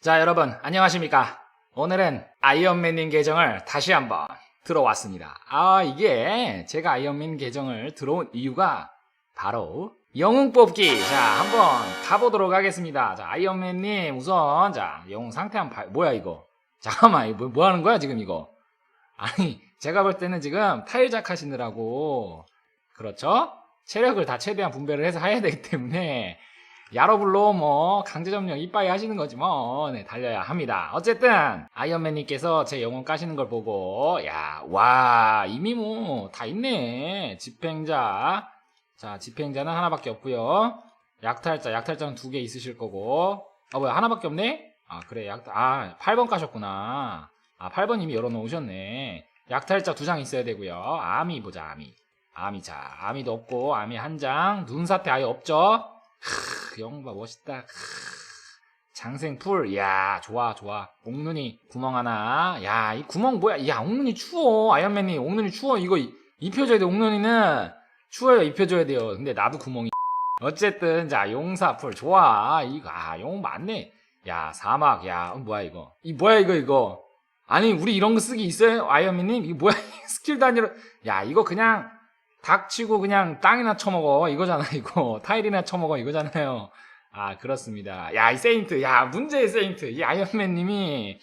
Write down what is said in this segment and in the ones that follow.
자, 여러분, 안녕하십니까. 오늘은 아이언맨님 계정을 다시 한번 들어왔습니다. 아, 이게 제가 아이언맨 계정을 들어온 이유가 바로 영웅 뽑기. 자, 한번 가보도록 하겠습니다. 자, 아이언맨님 우선, 자, 영웅 상태 한번 봐. 뭐야, 이거? 잠깐만, 이거 뭐, 뭐 하는 거야, 지금 이거? 아니, 제가 볼 때는 지금 타일작 하시느라고, 그렇죠? 체력을 다 최대한 분배를 해서 해야 되기 때문에, 야러블로 뭐 강제 점령 이빠이 하시는 거지 뭐. 네, 달려야 합니다. 어쨌든 아이언맨님께서 제 영혼 까시는 걸 보고 야 와 이미 뭐 다 있네. 집행자. 자 집행자는 하나밖에 없고요. 약탈자 약탈자는 두 개 있으실 거고. 아 뭐야 하나밖에 없네? 아 그래 약탈 아 8번 까셨구나 아 8번 이미 열어놓으셨네 약탈자 두 장 있어야 되고요 아미 보자 아미 아미 자 아미도 없고 아미 한장 눈사태 아예 없죠 크, 영바 멋있다. 크, 장생풀, 야 좋아 좋아. 옥눈이 구멍 하나. 야 이 구멍 뭐야? 야 옥눈이 추워. 아이언맨이 옥눈이 추워. 이거 이- 입혀줘야 돼. 옥눈이는 추워요. 입혀줘야 돼요. 근데 나도 구멍이. 어쨌든 자 용사풀 좋아. 이거 아용 많네. 야 사막 야 어, 뭐야 이거? 이 뭐야 이거 이거? 아니 우리 이런 거 쓰기 있어요? 아이언맨님? 이거 뭐야? 스킬 단위로. 야 이거 그냥 닥치고 그냥 땅이나 쳐먹어. 이거잖아 이거. 타일이나 쳐먹어. 이거잖아요. 아 그렇습니다. 야 이 세인트. 야 문제의 세인트. 이 아이언맨님이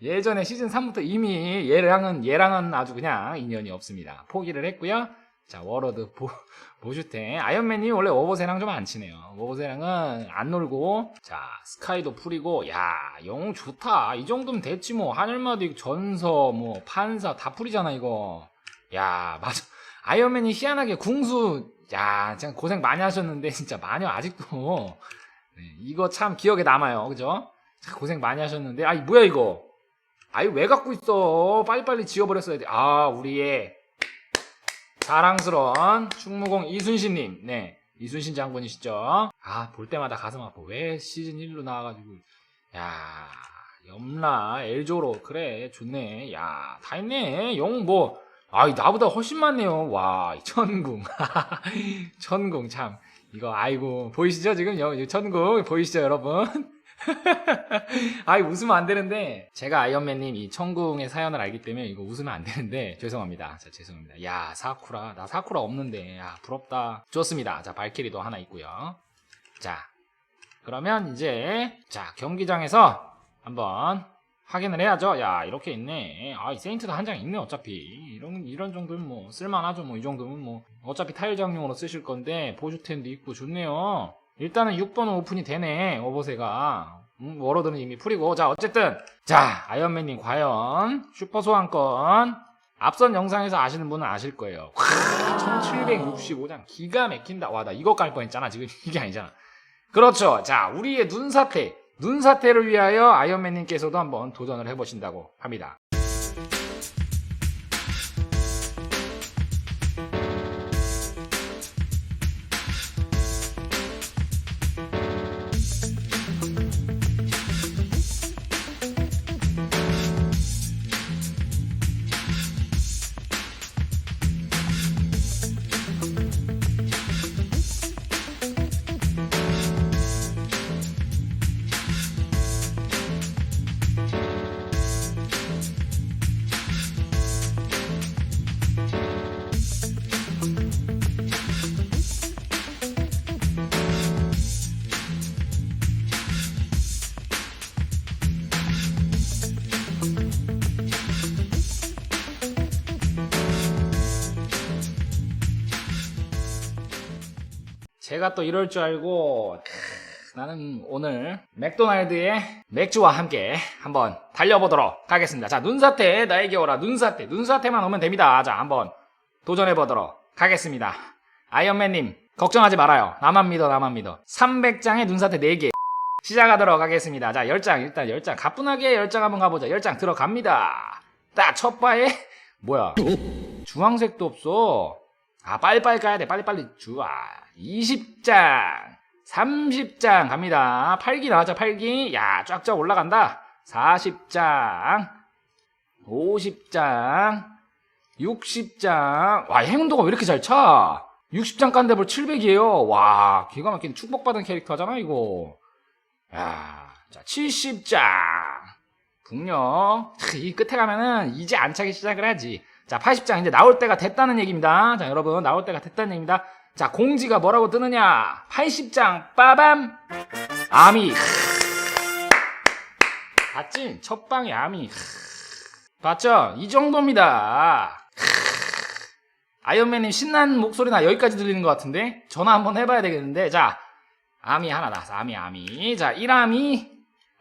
예전에 시즌 3부터 이미 얘랑은 얘랑은 아주 그냥 인연이 없습니다. 포기를 했고요 자 워러드 보, 보슈텐. 아이언맨이 원래 워보세랑 좀 안 치네요. 워보세랑은 안 놀고 자 스카이도 풀이고 야 영웅 좋다. 이 정도면 됐지 뭐. 하늘마도 전서 뭐 판사 다 풀이잖아 이거. 야 맞아. 아이언맨이 희한하게 궁수 야 진짜 고생 많이 하셨는데 진짜 마녀 아직도. 네, 이거 참 기억에 남아요. 그죠? 참 고생 많이 하셨는데. 아이 뭐야 이거? 아이 왜 갖고 있어? 빨리빨리 지워버렸어야 돼 아 우리의 자랑스러운 충무공 이순신님. 네 이순신 장군이시죠. 아 볼 때마다 가슴 아파. 왜 시즌 1로 나와가지고. 야 염라 엘조로. 그래 좋네. 야 다 있네. 영웅 뭐. 아이 나보다 훨씬 많네요. 와 천궁. 천궁 참. 이거 아이고 보이시죠 지금? 여, 천궁 보이시죠 여러분 아이 웃으면 안 되는데 제가 아이언맨님 이 천궁의 사연을 알기 때문에 이거 웃으면 안 되는데 죄송합니다 자 죄송합니다 야 사쿠라 나 사쿠라 없는데 야 부럽다 좋습니다 자 발키리도 하나 있고요 자 그러면 이제 자 경기장에서 한번 확인을 해야죠. 야 이렇게 있네. 아 이 세인트도 한 장 있네 어차피 이런 이런 정도면 뭐 쓸만하죠. 뭐 이 정도면 뭐 어차피 타일장용으로 쓰실 건데 보조템도 있고 좋네요. 일단은 6번은 오픈이 되네 오버세가. 음, 워러드는 이미 풀이고 자 어쨌든 자 아이언맨님 과연 슈퍼 소환권 앞선 영상에서 아시는 분은 아실 거예요. 1765장 기가 막힌다. 와 나 이거 깔 뻔했잖아 지금 이게 아니잖아. 그렇죠. 자 우리의 눈사태 눈사태를 위하여 아이언맨님께서도 한번 도전을 해보신다고 합니다. 제가 또 이럴 줄 알고 크, 나는 오늘 맥도날드의 맥주와 함께 한번 달려보도록 하겠습니다. 자 눈사태 나에게 오라 눈사태 눈사태만 오면 됩니다. 자 한번 도전해보도록 하겠습니다. 아이언맨님 걱정하지 말아요. 나만 믿어 나만 믿어. 300장의 눈사태 4개 시작하도록 하겠습니다. 자 10장 일단 10장 가뿐하게 10장 한번 가보자. 10장 들어갑니다. 딱 첫 바에 뭐야 주황색도 없어. 아, 빨리빨리 가야 돼. 빨리빨리 주아. 20장, 30장 갑니다. 8기 나왔죠, 8기. 야, 쫙쫙 올라간다. 40장, 50장, 60장. 와, 행운도가 왜 이렇게 잘 차? 60장 깐데 벌 700이에요. 와, 기가 막힌 축복받은 캐릭터 하잖아, 이거. 야, 자, 70장. 북녘. 크, 이 끝에 가면은 이제 안 차기 시작을 하지. 자, 80장 이제 나올 때가 됐다는 얘기입니다. 자, 여러분, 나올 때가 됐다는 얘기입니다. 자, 공지가 뭐라고 뜨느냐? 80장, 빠밤! 아미. 봤지? 첫 방에 아미. 봤죠? 이 정도입니다. 아이언맨님 신난 목소리나 여기까지 들리는 것 같은데? 전화 한번 해봐야 되겠는데. 자, 아미 하나 나왔어. 아미, 아미. 자, 1아미.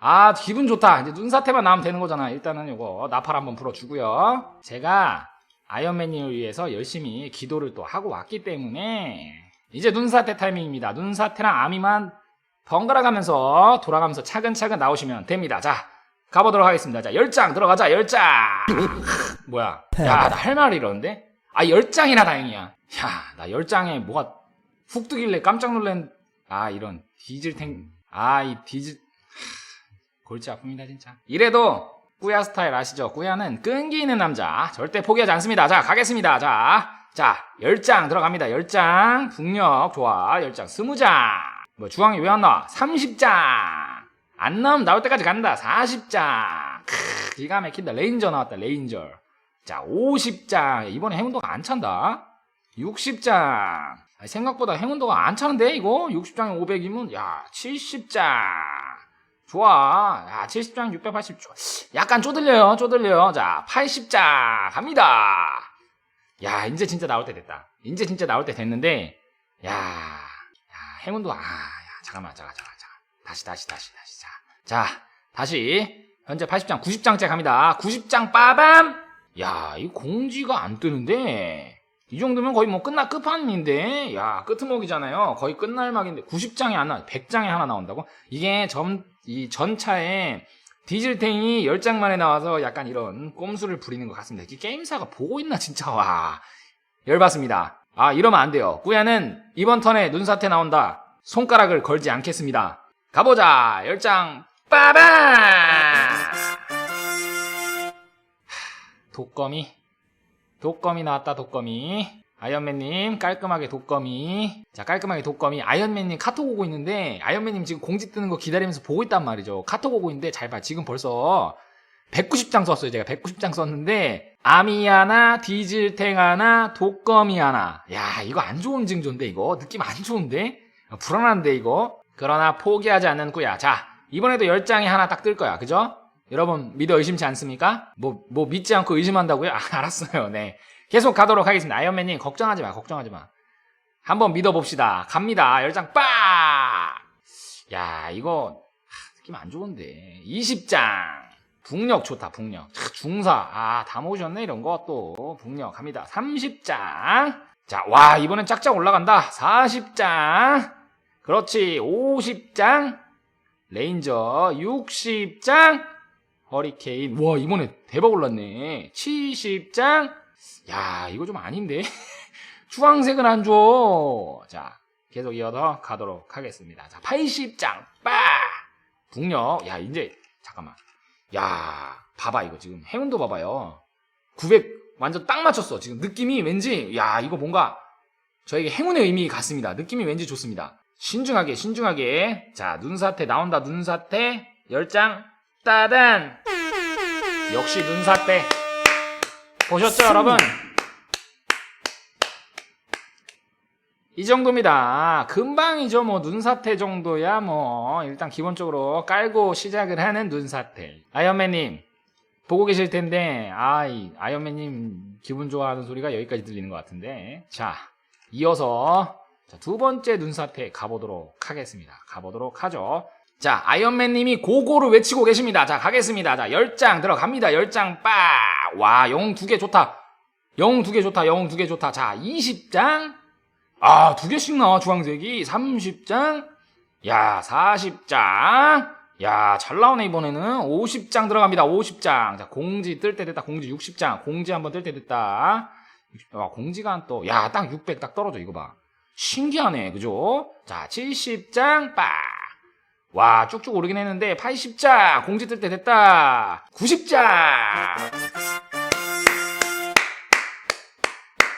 아, 기분 좋다. 이제 눈사태만 나오면 되는 거잖아. 일단은 요거 나팔 한번 불어주고요. 제가 아이언맨님을 위해서 열심히 기도를 또 하고 왔기 때문에 이제 눈사태 타이밍입니다. 눈사태랑 아미만 번갈아 가면서 돌아가면서 차근차근 나오시면 됩니다. 자, 가보도록 하겠습니다. 자, 10장 들어가자. 10장. 뭐야? 야, 나 할 말이 이러는데? 아, 10장이나 다행이야. 야, 나 10장에 뭐가 훅 뜨길래 깜짝 놀란 아, 이런 디질탱 아, 이 디질 골치 아픕니다, 진짜. 이래도 꾸야 스타일 아시죠? 꾸야는 끈기 있는 남자. 절대 포기하지 않습니다. 자, 가겠습니다. 자, 자, 10장 들어갑니다. 10장. 북녘, 좋아. 10장. 20장. 뭐, 주황이 왜 안 나와? 30장. 안 나오면 나올 때까지 간다. 40장. 크, 기가 막힌다. 레인저 나왔다. 레인저. 자, 50장. 이번에 행운도가 안 찬다. 60장. 생각보다 행운도가 안 차는데, 이거? 60장에 500이면, 야, 70장. 좋아. 야, 70장 680. 좋아. 약간 쪼들려요. 쪼들려요. 자, 80장 갑니다. 야, 이제 진짜 나올 때 됐다. 이제 진짜 나올 때 됐는데, 야, 야, 행운도 아, 야, 잠깐만, 잠깐, 잠깐, 잠깐. 다시, 다시, 다시, 다시. 자, 자, 다시. 현재 80장, 90장째 갑니다. 90장 빠밤. 야, 이 공지가 안 뜨는데. 이 정도면 거의 뭐 끝나 끝판인데 야 끄트목이잖아요 거의 끝날 막인데 90장이 안 나, 100장에 하나 나온다고? 이게 전, 이 전차에 디질탱이 10장 만에 나와서 약간 이런 꼼수를 부리는 것 같습니다. 이 게임사가 보고 있나 진짜 와 열받습니다. 아 이러면 안 돼요. 꾸야는 이번 턴에 눈사태 나온다. 손가락을 걸지 않겠습니다. 가보자 10장 빠밤 독거미 독거미 나왔다 독거미. 아이언맨님 깔끔하게 독거미. 자 깔끔하게 독거미. 아이언맨님 카톡 오고 있는데 아이언맨님 지금 공지 뜨는 거 기다리면서 보고 있단 말이죠. 카톡 오고 있는데 잘 봐. 지금 벌써 190장 썼어요 제가. 190장 썼는데 아미 하나 디질탱 하나 독거미 하나. 야 이거 안 좋은 징조인데 이거? 느낌 안 좋은데? 아, 불안한데 이거? 그러나 포기하지 않는 꾸야. 자 이번에도 10장이 하나 딱 뜰 거야. 그죠? 여러분 믿어 의심치 않습니까? 뭐, 뭐 믿지 않고 의심한다고요? 아, 알았어요. 네. 계속 가도록 하겠습니다. 아이언맨님 걱정하지 마. 걱정하지 마. 한번 믿어봅시다. 갑니다. 열장 빠! 야, 이거 하, 느낌 안 좋은데. 20장. 북녘 좋다. 차, 중사. 아, 다 모으셨네 이런 거 또. 북녘 갑니다. 30장. 자, 와, 이번엔 짝짝 올라간다. 40장. 그렇지. 50장. 레인저 60장. 허리케인. 와, 이번에 대박 올랐네. 70장. 야, 이거 좀 아닌데? 주황색은 안 줘. 자, 계속 이어서 가도록 하겠습니다. 자, 80장. 빠! 북녘. 야, 이제, 잠깐만. 야, 봐봐, 이거 지금. 행운도 봐봐요. 900 완전 딱 맞췄어. 지금 느낌이 왠지, 야, 이거 뭔가 저에게 행운의 의미 같습니다. 느낌이 왠지 좋습니다. 신중하게, 신중하게. 자, 눈사태 나온다, 눈사태. 10장. 따단! 역시 눈사태. 보셨죠, 여러분? 이 정도입니다. 금방이죠, 뭐, 눈사태 정도야, 뭐, 일단 기본적으로 깔고 시작을 하는 눈사태. 아이언맨님, 보고 계실 텐데, 아, 이 아이언맨님 기분 좋아하는 소리가 여기까지 들리는 것 같은데. 자, 이어서, 자, 두 번째 눈사태 가보도록 하겠습니다. 가보도록 하죠. 자, 아이언맨 님이 고고를 외치고 계십니다. 자, 가겠습니다. 자, 10장 들어갑니다. 10장 빠! 와, 영웅 두개 좋다. 영웅 두개 좋다. 영웅 두개 좋다. 자, 20장. 아, 두 개씩 나와, 주황색이. 30장. 야, 40장. 야, 잘 나오네, 이번에는. 50장 들어갑니다. 50장. 자, 공지 뜰 때 됐다. 공지 60장. 공지 한번 뜰 때 됐다. 와, 공지가 또, 야, 딱 600 딱 떨어져, 이거 봐. 신기하네, 그죠? 자, 70장, 빠! 와, 쭉쭉 오르긴 했는데, 80장! 공지 뜰 때 됐다! 90장!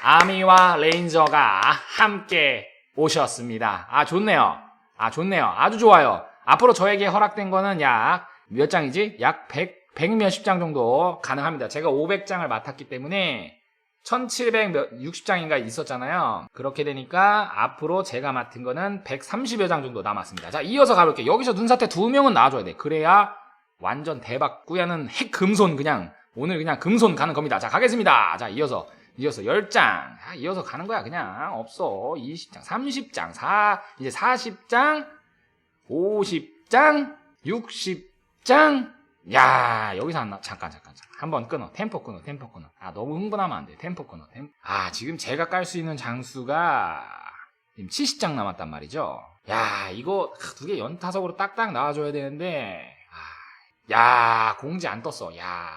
아미와 레인저가 함께 오셨습니다. 아, 좋네요. 아, 좋네요. 아주 좋아요. 앞으로 저에게 허락된 거는 약 몇 장이지? 약 100, 100 몇십 장 정도 가능합니다. 제가 500장을 맡았기 때문에 1760장인가 있었잖아요. 그렇게 되니까 앞으로 제가 맡은 거는 130여 장 정도 남았습니다. 자, 이어서 가볼게요. 여기서 눈사태 두 명은 나와줘야 돼. 그래야 완전 대박 꾸야는 핵 금손 그냥 오늘 그냥 금손 가는 겁니다. 자, 가겠습니다. 자, 이어서 이어서 10장. 아, 이어서 가는 거야. 그냥 없어. 20장, 30장, 4 이제 40장, 50장, 60장. 야, 여기서 안 나. 잠깐 잠깐 잠깐. 한번 끊어. 템포 끊어. 템포 끊어. 아, 너무 흥분하면 안 돼. 템포 끊어. 템... 아, 지금 제가 깔 수 있는 장수가 지금 70장 남았단 말이죠. 야, 이거 두 개 연타석으로 딱딱 나와줘야 되는데. 아, 야, 공지 안 떴어. 야.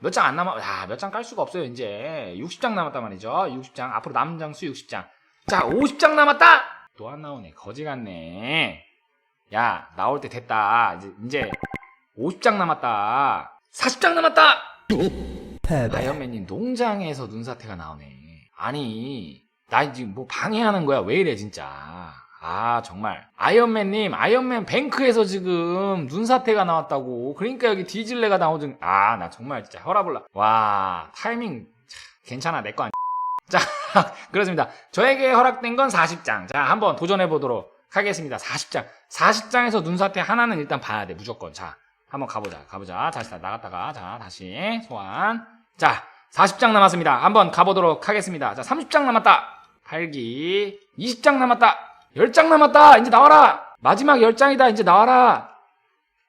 몇 장 안 남아, 야, 몇 장 깔 수가 없어요, 이제. 60장 남았단 말이죠. 60장. 앞으로 남은 장수 60장. 자, 50장 남았다! 또 안 나오네. 거지 같네. 야, 나올 때 됐다. 이제, 이제, 50장 남았다. 40장 남았다! 아이언맨님, 농장에서 눈사태가 나오네. 아니, 나 지금 뭐 방해하는 거야. 왜 이래, 진짜. 아, 정말. 아이언맨님, 아이언맨 뱅크에서 지금 눈사태가 나왔다고. 그러니까 여기 디질레가 나오든, 아, 나 정말 진짜 혈압올라. 와, 타이밍, 참, 괜찮아. 내 거 아니. 자, 그렇습니다. 저에게 허락된 건 40장. 자, 한번 도전해 보도록 하겠습니다. 40장. 40장에서 눈사태 하나는 일단 봐야 돼. 무조건. 자, 한번 가보자. 가보자. 다시 다 나갔다가, 자, 다시 소환. 자, 40장 남았습니다. 한번 가보도록 하겠습니다. 자, 30장 남았다. 8기. 20장 남았다. 10장 남았다. 이제 나와라. 마지막 10장이다. 이제 나와라.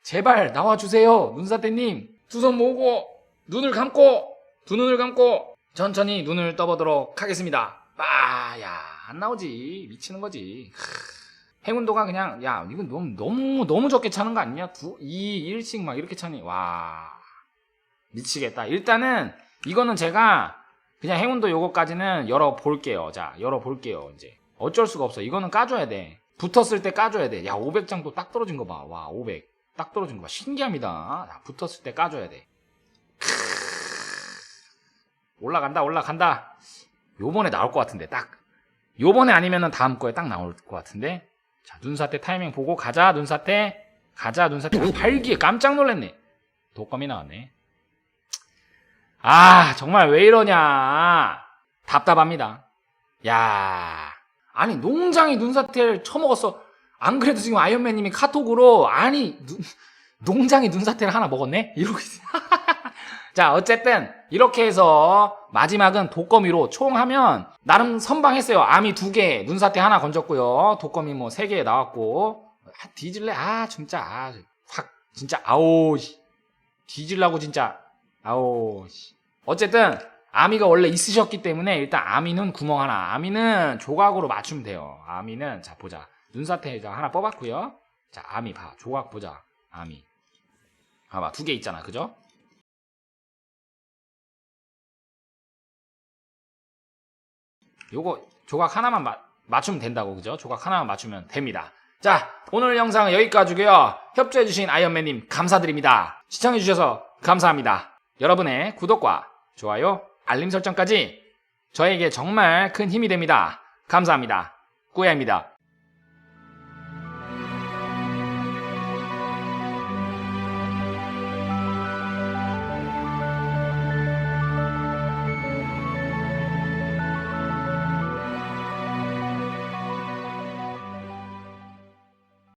제발 나와주세요. 눈사태님. 두 손 모으고, 눈을 감고, 두 눈을 감고, 천천히 눈을 떠보도록 하겠습니다. 아, 야, 안 나오지. 미치는 거지. 크, 행운도가 그냥, 야, 이건 너무, 너무, 너무 적게 차는 거 아니냐? 두, 2, 1씩 막 이렇게 차니. 와, 미치겠다. 일단은, 이거는 제가, 그냥 행운도 요거까지는 열어볼게요. 자, 열어볼게요, 이제. 어쩔 수가 없어. 이거는 까줘야 돼. 붙었을 때 까줘야 돼. 야, 500장 또딱 떨어진 거 봐. 와, 500. 딱 떨어진 거 봐. 신기합니다. 자, 붙었을 때 까줘야 돼. 올라간다, 올라간다. 요번에 나올 것 같은데, 딱. 요번에 아니면은 다음 거에 딱 나올 것 같은데. 자, 눈사태 타이밍 보고 가자, 눈사태. 가자, 눈사태. 아, 발기에 깜짝 놀랐네. 독감이 나왔네. 아, 정말 왜 이러냐. 답답합니다. 야 아니, 농장이 눈사태를 처먹었어. 안 그래도 지금 아이언맨님이 카톡으로, 아니, 눈- 농장이 눈사태를 하나 먹었네? 이러고 있어. 자, 어쨌든, 이렇게 해서, 마지막은 독거미로 총 하면, 나름 선방했어요. 아미 두 개, 눈사태 하나 건졌고요. 독거미 뭐 세 개 나왔고. 아, 뒤질래? 아, 진짜, 아, 확, 진짜, 아오, 씨. 뒤질라고 진짜, 아오, 씨. 어쨌든, 아미가 원래 있으셨기 때문에, 일단 아미는 구멍 하나, 아미는 조각으로 맞추면 돼요. 아미는, 자, 보자. 눈사태 하나 뽑았고요. 자, 아미 봐. 조각 보자. 아미. 봐봐. 두 개 있잖아. 그죠? 요거 조각 하나만 마- 맞추면 된다고 그죠? 조각 하나만 맞추면 됩니다. 자 오늘 영상은 여기까지고요. 협조해주신 아이언맨님 감사드립니다. 시청해주셔서 감사합니다. 여러분의 구독과 좋아요, 알림 설정까지 저에게 정말 큰 힘이 됩니다. 감사합니다. 꾸야입니다.